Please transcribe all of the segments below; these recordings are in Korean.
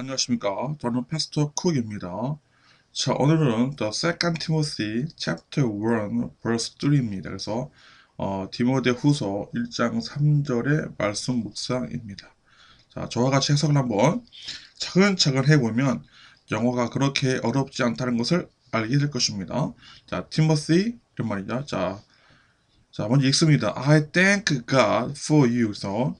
안녕하십니까. 저는 패스터 쿡입니다. 자, 오늘은 The Second Timothy Chapter 1 Verse 3입니다. 그래서 어, 디모데 후서 1장 3절의 말씀 묵상입니다. 자, 저와 같이 해석을 한번 차근차근 해보면 영어가 그렇게 어렵지 않다는 것을 알게 될 것입니다. 자, 티모시 이런 말이죠. 자, 자, 먼저 읽습니다. I thank God for you. 그래서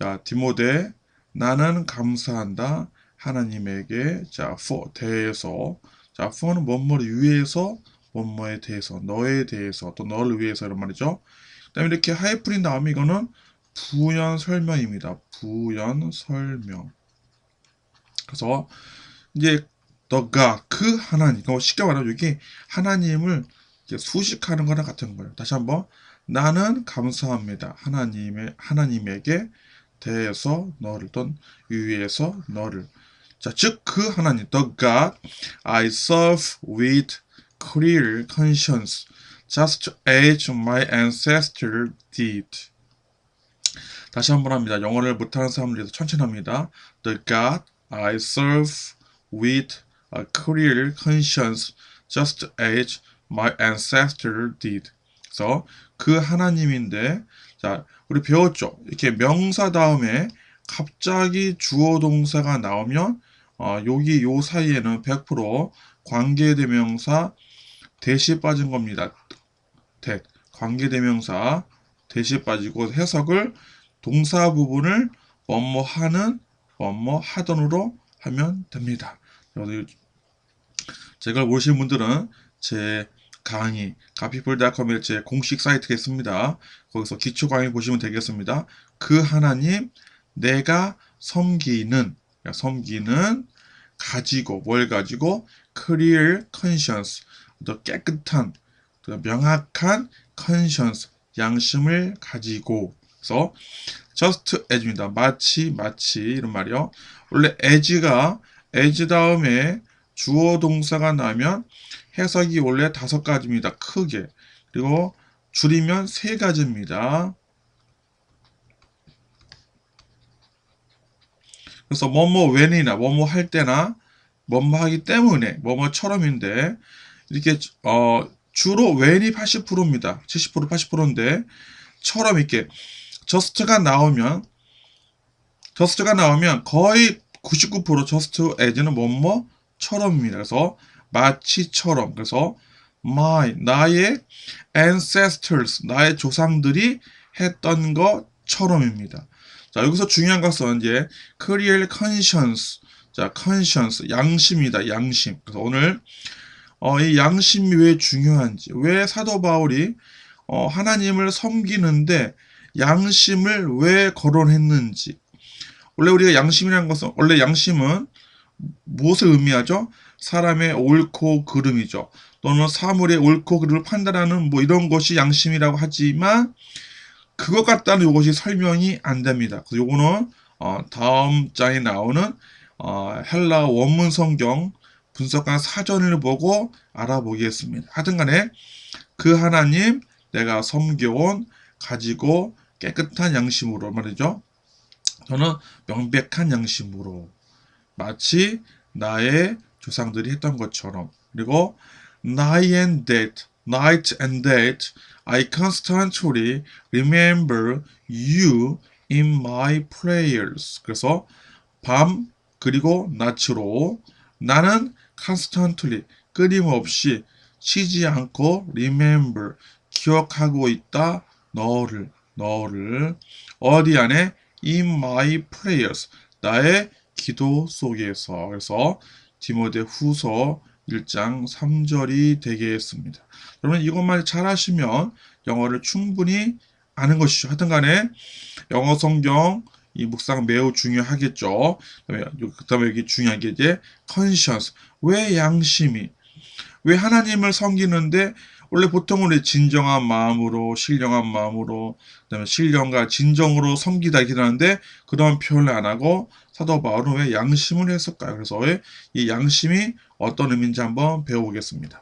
자, 디모데 나는 감사한다 하나님에게 자 for 대해서 자 for는 뭐뭐를 위해서 뭐뭐에 대해서 너에 대해서 또 너를 위해서 이런 말이죠. 그다음에 이렇게 하이프린 다음에 이거는 부연 설명입니다. 부연 설명. 그래서 이제 너가 그 하나님, 그 쉽게 말하면 여기 하나님을 수식하는 거랑 같은 거예요. 다시 한번 나는 감사합니다. 하나님의 하나님에게 대해서 너를 떤 위에서 너를 자, 즉 그 하나님 the God I serve with clear conscience just as my ancestor did. 다시 한번 합니다. 영어를 못하는 사람을 위해서 천천히 합니다. The God I serve with a clear conscience just as my ancestor did. 그래서 그 하나님인데 자, 우리 배웠죠. 이렇게 명사 다음에 갑자기 주어 동사가 나오면 어, 여기 요 사이에는 100% 관계대명사 대시 빠진 겁니다. 대 관계대명사 대시 빠지고 해석을 동사 부분을 뭐뭐 하는 뭐뭐 하던으로 하면 됩니다. 제가 모르시는 분들은 제 강의 가피풀닷컴의 제 공식 사이트가 있습니다. 거기서 기초 강의 보시면 되겠습니다. 그 하나님 내가 섬기는 섬기는 가지고 뭘 가지고 clear conscience 더 깨끗한 명확한 conscience 양심을 가지고 그래서 just as입니다. 마치 마치 이런 말이요. 원래 as가 as 다음에 주어 동사가 나면 해석이 원래 다섯 가지입니다. 크게. 그리고 줄이면 세 가지입니다. 그래서 뭐뭐 when이나 뭐뭐 할 때나 뭐뭐 하기 때문에 뭐뭐처럼인데 이렇게 어 주로 when이 80%입니다. 70% 80%인데 처럼 이렇게 just가 나오면 just가 나오면 거의 99% just as는 뭐뭐처럼입니다. 그래서 마치처럼 그래서 my 나의 ancestors 나의 조상들이 했던 것처럼입니다. 자 여기서 중요한 것은 이제 clear conscience 자 conscience 양심이다 양심. 그래서 오늘 어, 이 양심이 왜 중요한지 왜 사도 바울이 어, 하나님을 섬기는데 양심을 왜 거론했는지 원래 우리가 양심이라는 것은 원래 양심은 무엇을 의미하죠? 사람의 옳고 그름이죠. 또는 사물의 옳고 그름을 판단하는 뭐 이런 것이 양심이라고 하지만 그것 같다는 이것이 설명이 안 됩니다. 그래서 요거는 어, 다음 장에 나오는 어, 헬라 원문 성경 분석관 사전을 보고 알아보겠습니다. 하여튼 간에 그 하나님 내가 섬겨온 가지고 깨끗한 양심으로 말이죠. 저는 명백한 양심으로 마치 나의 조상들이 했던 것처럼 그리고 night and day, night and day, I constantly remember you in my prayers. 그래서 밤 그리고 낮으로 나는 constantly 끊임없이 쉬지 않고 remember 기억하고 있다 너를 너를 어디 안에 in my prayers 나의 기도 속에서 그래서 디모데 후서 1장 3절이 되겠습니다. 여러분 이것만 잘 하시면 영어를 충분히 아는 것이죠. 하여튼 간에 영어 성경 이 묵상 매우 중요하겠죠. 그 다음에 여기 중요한 게 이제 conscience. 왜 양심이? 왜 하나님을 섬기는데 원래 보통은 우리 진정한 마음으로 신령한 마음으로 그다음에 신령과 진정으로 섬기다 이렇게 하는데 그런 표현을 안 하고 사도 바울은 왜 양심을 했을까요? 그래서 왜 이 양심이 어떤 의미인지 한번 배워보겠습니다.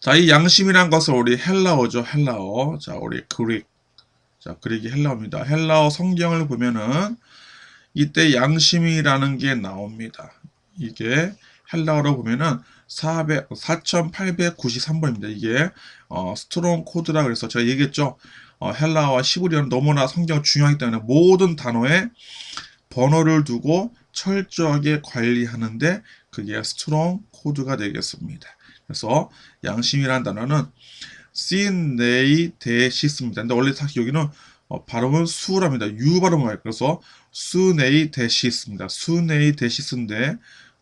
자, 이 양심이란 것은 우리 헬라어죠. 헬라어. 자, 우리 그릭. 자, 그릭이 헬라어입니다. 헬라어 성경을 보면은 이때 양심이라는 게 나옵니다. 이게 헬라어로 보면은 400, 4893번입니다. 이게 어, 스트롱 코드라 그래서 제가 얘기했죠. 어, 헬라어와 시브리어는 너무나 성경 중요하기 때문에 모든 단어에 번호를 두고 철저하게 관리하는데 그게 스트롱 코드가 되겠습니다. 그래서 양심이라는 단어는 시네이데시스입니다. 근데 원래 사실 여기는 어, 발음은 수랍니다. 유 발음을 해요. 그래서 수네이데시스입니다. 수네이데시스인데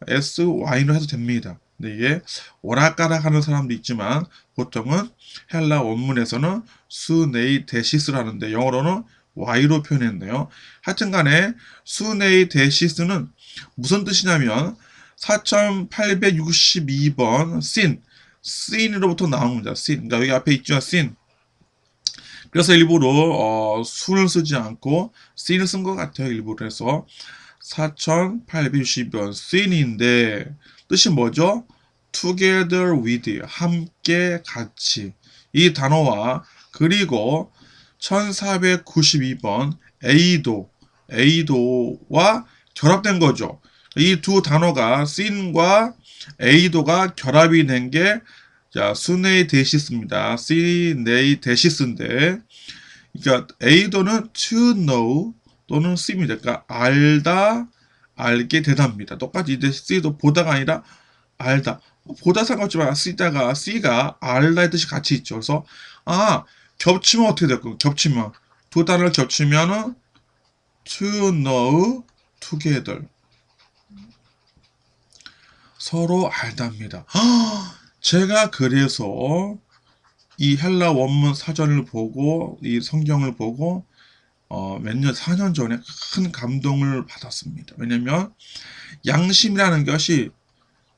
SY로 해도 됩니다. 근데 이게 오락가락 하는 사람도 있지만 보통은 헬라 원문에서는 수네이데시스를 하는데 영어로는 Y로 표현했네요. 하여튼 간에 수네이데시스는 무슨 뜻이냐면 4862번 씬, 씬으로부터 나온 겁니다. 씬. 그러니까 여기 앞에 있죠. 씬. 그래서 일부러 어, 순을 쓰지 않고 씬을 쓴 것 같아요. 일부러 해서 4860번 씬인데 뜻이 뭐죠? together with 함께 같이 이 단어와 그리고 1492번 에이도 에이도와 결합된 거죠. 이 두 단어가 씬과 에이도가 결합이 된 게 자, 수네이 데시스입니다. 시네이 데시스인데 그러니까 에이도는 to know 또는 se입니다. 그러니까 알다, 알게 되답니다. 똑같이 이제 C도 보다가 아니라 알다. 보다 상관없지만 C다가 C가 알다의 뜻이 같이 있죠. 그래서 아 겹치면 어떻게 될까요? 겹치면 두 단어를 겹치면은 to know together 서로 알답니다. 제가 그래서 이 헬라 원문 사전을 보고 이 성경을 보고 어, 몇 년, 4년 전에 큰 감동을 받았습니다. 왜냐면 양심이라는 것이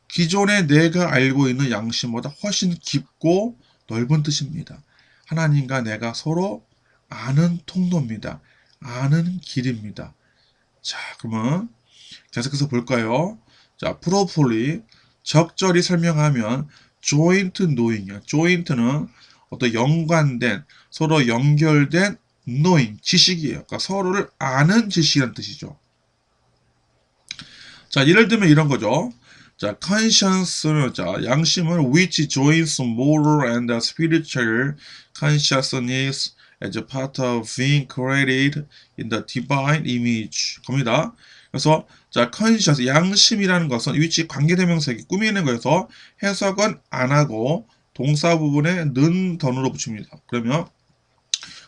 기존에 내가 알고 있는 양심보다 훨씬 깊고 넓은 뜻입니다. 하나님과 내가 서로 아는 통로입니다. 아는 길입니다. 자, 그러면 계속해서 볼까요? 자, 프로폴리 적절히 설명하면 joint knowing이요. joint는 어떤 연관된 서로 연결된 knowing 지식이에요. 그러니까 서로를 아는 지식이라는 뜻이죠. 자, 예를 들면 이런 거죠. 자, conscience는 자, 양심은 which joins moral and spiritual consciousness as part of being created in the divine image. 겁니다. 그래서 자, conscience 양심이라는 것은 which 관계대명사기 꾸미는 거에서 해석은 안 하고 동사 부분에 는 던으로 붙입니다. 그러면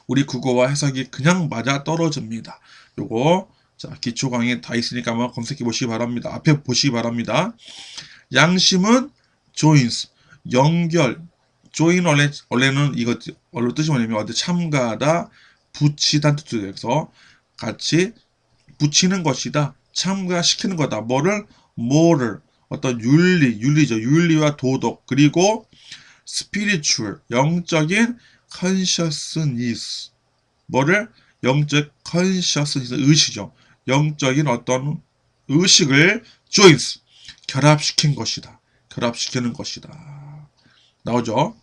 우리 국어와 해석이 그냥 맞아 떨어집니다. 요거 자 기초 강의 다 있으니까 한번 검색해 보시기 바랍니다. 앞에 보시기 바랍니다. 양심은 joins 연결 join 원래 원래는 이거 원래 뜻이 뭐냐면 어디 참가하다 붙이다. 그래서 같이 붙이는 것이다 참가시키는 거다. 뭐를 뭐를 어떤 윤리 윤리죠 윤리와 도덕 그리고 spiritual 영적인 consciousness 뭐를 영적 consciousness 의식이죠. 영적인 어떤 의식을 joins 결합시킨 것이다. 결합시키는 것이다. 나오죠?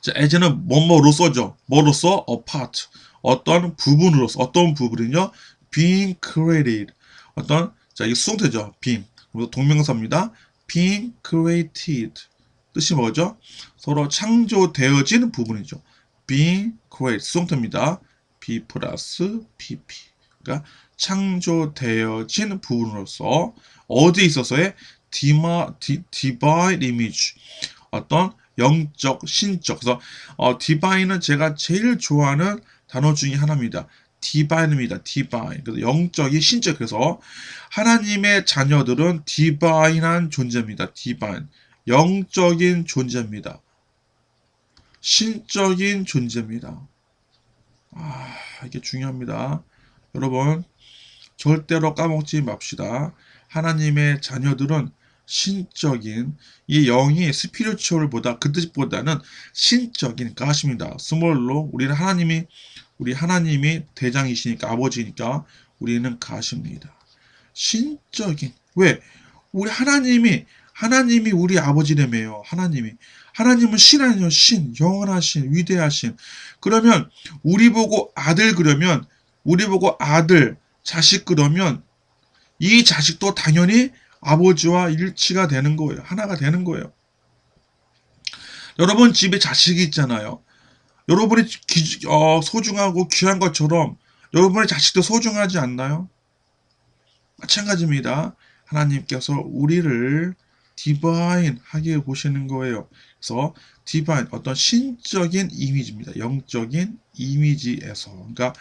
자, as는 뭐뭐로서죠. 뭐로서 a part 어떤 부분으로서 어떤 부분은요 being created 어떤 자 이게 수동태죠. being 동명사입니다. being created 뜻이 뭐죠? 서로 창조되어진 부분이죠. being created 수동태입니다. be 플러스 pp 그러니까 창조되어진 부분으로서 어디에 있어서의 divine image 어떤 영적, 신적 그래서 어, divine은 제가 제일 좋아하는 단어 중에 하나입니다. divine입니다. divine 그래서 영적이 신적 그래서 하나님의 자녀들은 divine한 존재입니다. divine 영적인 존재입니다. 신적인 존재입니다. 아, 이게 중요합니다. 여러분, 절대로 까먹지 맙시다. 하나님의 자녀들은 신적인 이 영이 스피리추얼보다 그 뜻보다는 신적인 가십니다. 스몰로 우리는 하나님이 우리 하나님이 대장이시니까 아버지니까 우리는 가십니다. 신적인 왜 우리 하나님이 하나님이 우리 아버지라며요. 하나님이. 하나님은 신 아니요. 신. 영원하신, 위대하신. 그러면 우리 보고 아들 그러면 우리 보고 아들, 자식 그러면 이 자식도 당연히 아버지와 일치가 되는 거예요. 하나가 되는 거예요. 여러분 집에 자식이 있잖아요. 여러분이 기- 어, 소중하고 귀한 것처럼 여러분의 자식도 소중하지 않나요? 마찬가지입니다. 하나님께서 우리를 디바인 하게 보시는 거예요. 그래서 디바인 어떤 신적인 이미지입니다. 영적인 이미지에서 그러니까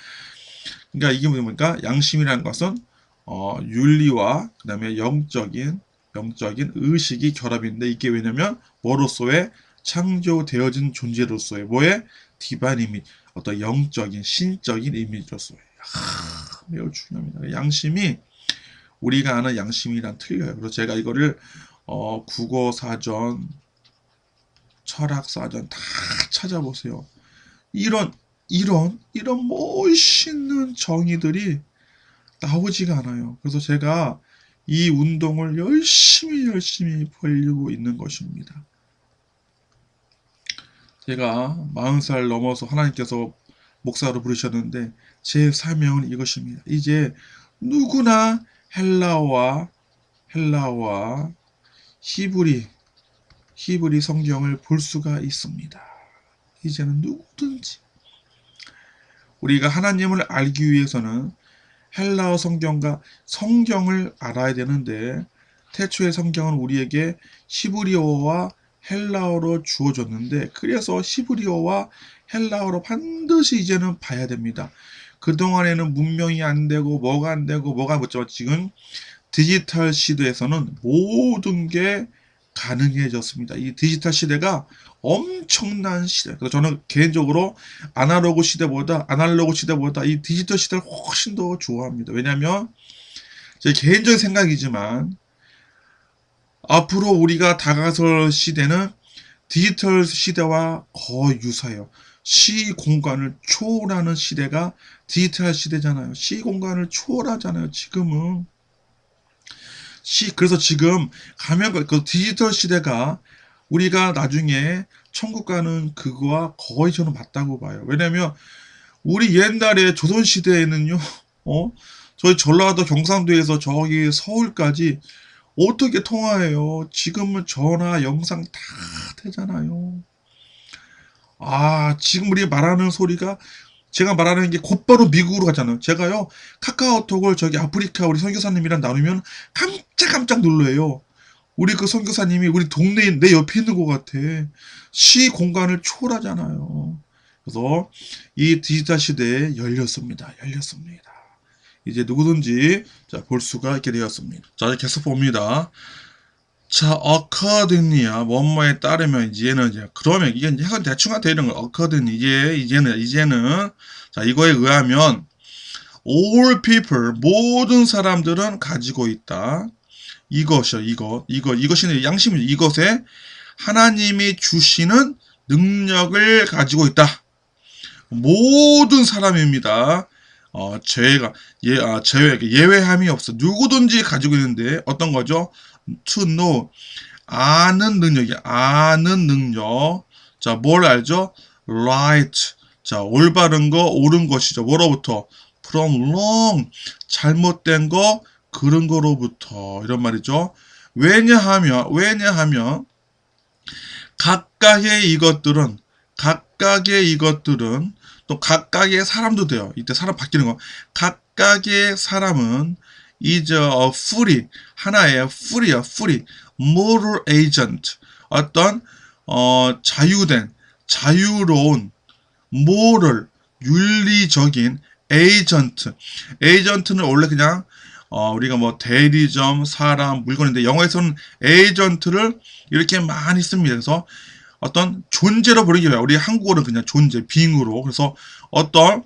그러니까 이게 뭡니까? 양심이라는 것은 어, 윤리와 그다음에 영적인 영적인 의식이 결합인데 이게 왜냐면 뭐로서의 창조되어진 존재로서의 뭐의 디바인 이미 어떤 영적인 신적인 이미지로서의 하, 매우 중요합니다. 양심이 우리가 아는 양심이랑 틀려요. 그래서 제가 이거를 어, 국어 사전, 철학 사전 다 찾아보세요. 이런 이런 이런 멋있는 정의들이 나오지가 않아요. 그래서 제가 이 운동을 열심히 열심히 벌리고 있는 것입니다. 제가 40살 넘어서 하나님께서 목사로 부르셨는데 제 사명은 이것입니다. 이제 누구나 헬라어와 헬라어와 히브리 히브리 성경을 볼 수가 있습니다. 이제는 누구든지 우리가 하나님을 알기 위해서는 헬라어 성경과 성경을 알아야 되는데 태초의 성경은 우리에게 히브리어와 헬라어로 주어졌는데 그래서 히브리어와 헬라어로 반드시 이제는 봐야 됩니다. 그동안에는 문명이 안 되고 뭐가 안 되고 뭐가 못죠 지금 디지털 시대에서는 모든 게 가능해졌습니다. 이 디지털 시대가 엄청난 시대. 그래서 저는 개인적으로 아날로그 시대보다 아날로그 시대보다 이 디지털 시대를 훨씬 더 좋아합니다. 왜냐하면 제 개인적인 생각이지만 앞으로 우리가 다가설 시대는 디지털 시대와 거의 유사해요. 시 공간을 초월하는 시대가 디지털 시대잖아요. 시 공간을 초월하잖아요. 지금은 시 그래서 지금 가면 그 디지털 시대가 우리가 나중에 천국 가는 그거와 거의 저는 맞다고 봐요. 왜냐면 우리 옛날에 조선 시대에는요, 어, 저희 전라도 경상도에서 저기 서울까지 어떻게 통화해요? 지금은 전화, 영상 다 되잖아요. 아, 지금 우리 말하는 소리가 제가 말하는 게 곧바로 미국으로 가잖아요. 제가요, 카카오톡을 저기 아프리카 우리 선교사님이랑 나누면 깜짝깜짝 놀래요. 우리 그 선교사님이 우리 동네에 내 옆에 있는 것 같아. 시 공간을 초월하잖아요. 그래서 이 디지털 시대에 열렸습니다. 열렸습니다. 이제 누구든지 자, 볼 수가 있게 되었습니다. 자, 계속 봅니다. 자, 어커드니야 뭐뭐에 따르면 이제는 이제 그러면 이게 이제 대충 되는 거 어커드니 이제 이제는 이제는 자 이거에 의하면 all people 모든 사람들은 가지고 있다. 이것이요 이것 이것 이것이 양심이 이것에 하나님이 주시는 능력을 가지고 있다. 모든 사람입니다. 어, 죄가 예, 아, 제외 예외함이 없어. 누구든지 가지고 있는데 어떤 거죠? To know 아는 능력이 아는 능력. 자, 뭘 알죠? right. 자, 올바른 거, 옳은 것이죠. 뭐로부터? from wrong. 잘못된 거, 그런 거로부터. 이런 말이죠. 왜냐하면, 왜냐하면, 각각의 이것들은, 각각의 이것들은, 또 각각의 사람도 돼요. 이때 사람 바뀌는 거. 각각의 사람은 is a free 하나의 free야 free moral agent. 어떤 어, 자유된 자유로운 moral 윤리적인 에이전트 에이전트는 원래 그냥 어, 우리가 뭐 대리점 사람 물건인데 영어에서는 에이전트를 이렇게 많이 씁니다. 그래서 어떤 존재로 부르기 위해 우리 한국어는 그냥 존재 빙으로. 그래서 어떤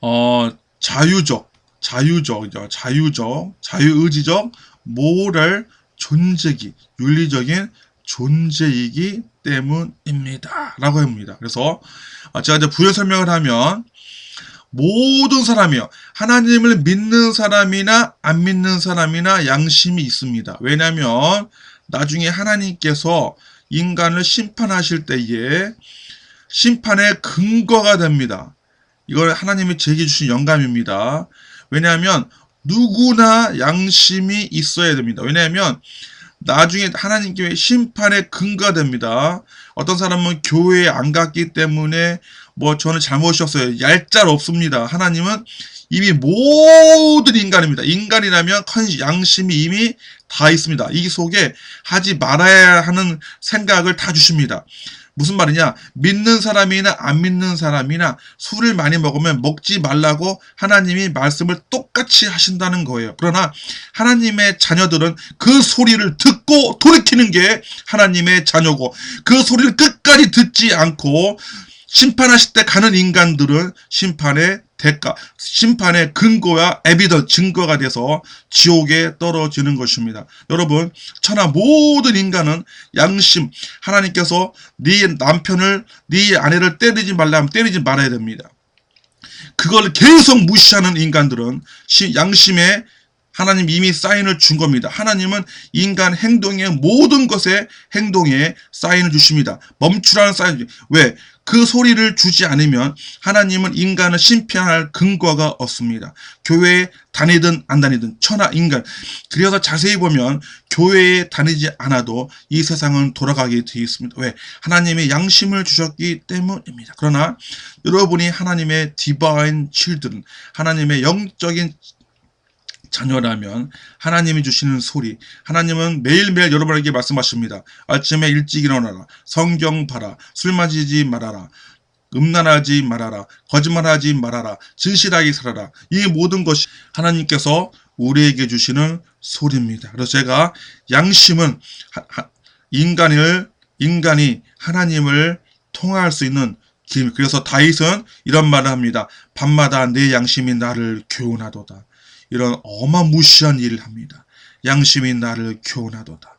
어, 자유적 자유적, 자유적, 자유의지적, 모럴 존재기, 윤리적인 존재이기 때문입니다. 라고 합니다. 그래서 제가 이제 부연 설명을 하면 모든 사람이요. 하나님을 믿는 사람이나 안 믿는 사람이나 양심이 있습니다. 왜냐하면 나중에 하나님께서 인간을 심판하실 때에 심판의 근거가 됩니다. 이걸 하나님이 제게 주신 영감입니다. 왜냐하면 누구나 양심이 있어야 됩니다. 왜냐하면 나중에 하나님께 심판의 근거가 됩니다. 어떤 사람은 교회에 안 갔기 때문에 뭐 저는 잘못이었어요. 얄짤 없습니다. 하나님은 이미 모든 인간입니다. 인간이라면 컨- 양심이 이미 다 있습니다. 이 속에 하지 말아야 하는 생각을 다 주십니다. 무슨 말이냐? 믿는 사람이나 안 믿는 사람이나 술을 많이 먹으면 먹지 말라고 하나님이 말씀을 똑같이 하신다는 거예요. 그러나 하나님의 자녀들은 그 소리를 듣고 돌이키는 게 하나님의 자녀고 그 소리를 끝까지 듣지 않고 심판하실 때 가는 인간들은 심판의 대가, 심판의 근거야 에비더 증거가 돼서 지옥에 떨어지는 것입니다. 여러분, 천하 모든 인간은 양심, 하나님께서 네 남편을, 네 아내를 때리지 말라면 때리지 말아야 됩니다. 그걸 계속 무시하는 인간들은 시- 양심에 하나님 이미 사인을 준 겁니다. 하나님은 인간 행동의 모든 것에 행동에 사인을 주십니다. 멈추라는 사인. 왜? 그 소리를 주지 않으면 하나님은 인간을 심판할 근거가 없습니다. 교회에 다니든 안 다니든 천하 인간. 그래서 자세히 보면 교회에 다니지 않아도 이 세상은 돌아가게 되어 있습니다. 왜? 하나님의 양심을 주셨기 때문입니다. 그러나 여러분이 하나님의 divine children, 하나님의 영적인 자녀라면 하나님이 주시는 소리, 하나님은 매일매일 여러분에게 말씀하십니다. 아침에 일찍 일어나라, 성경 봐라, 술 마시지 말아라, 음란하지 말아라, 거짓말하지 말아라, 진실하게 살아라. 이 모든 것이 하나님께서 우리에게 주시는 소리입니다. 그래서 제가 양심은 인간을 인간이 하나님을 통할 수 있는 길. 그래서 다윗은 이런 말을 합니다. 밤마다 내 양심이 나를 교훈하도다. 이런 어마무시한 일을 합니다. 양심이 나를 교훈하도다.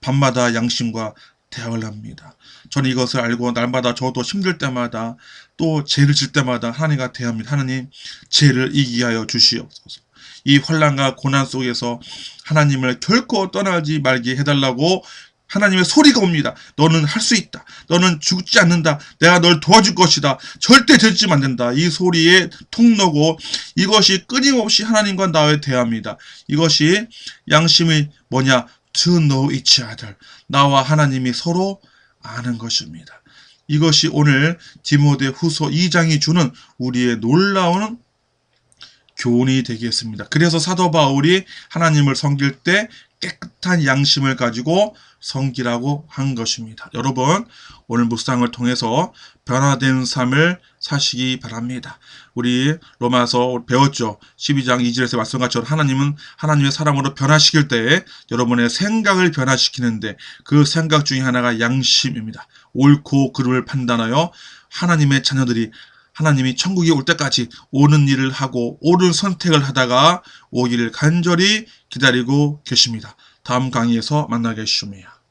밤마다 양심과 대화를 합니다. 저는 이것을 알고 날마다 저도 힘들 때마다 또 죄를 질 때마다 하나님과 대합니다. 하나님, 죄를 이기게 하여 주시옵소서. 이 환란과 고난 속에서 하나님을 결코 떠나지 말게 해달라고 하나님의 소리가 옵니다. 너는 할 수 있다. 너는 죽지 않는다. 내가 널 도와줄 것이다. 절대 들지면 안 된다. 이 소리의 통로고 이것이 끊임없이 하나님과 나의 대화입니다. 이것이 양심이 뭐냐? To know each other. 나와 하나님이 서로 아는 것입니다. 이것이 오늘 디모데 후서 2장이 주는 우리의 놀라운 교훈이 되겠습니다. 그래서 사도 바울이 하나님을 섬길 때 깨끗한 양심을 가지고 섬기라고 한 것입니다. 여러분, 오늘 묵상을 통해서 변화된 삶을 사시기 바랍니다. 우리 로마서 배웠죠. 12장 2절에서 말씀 것처럼 하나님은 하나님의 사랑으로 변화시킬 때 여러분의 생각을 변화시키는데 그 생각 중에 하나가 양심입니다. 옳고 그름을 판단하여 하나님의 자녀들이 하나님이 천국에 올 때까지 오는 일을 하고 옳은 선택을 하다가 오기를 간절히 기다리고 계십니다. 다음 강의에서 만나겠습니다.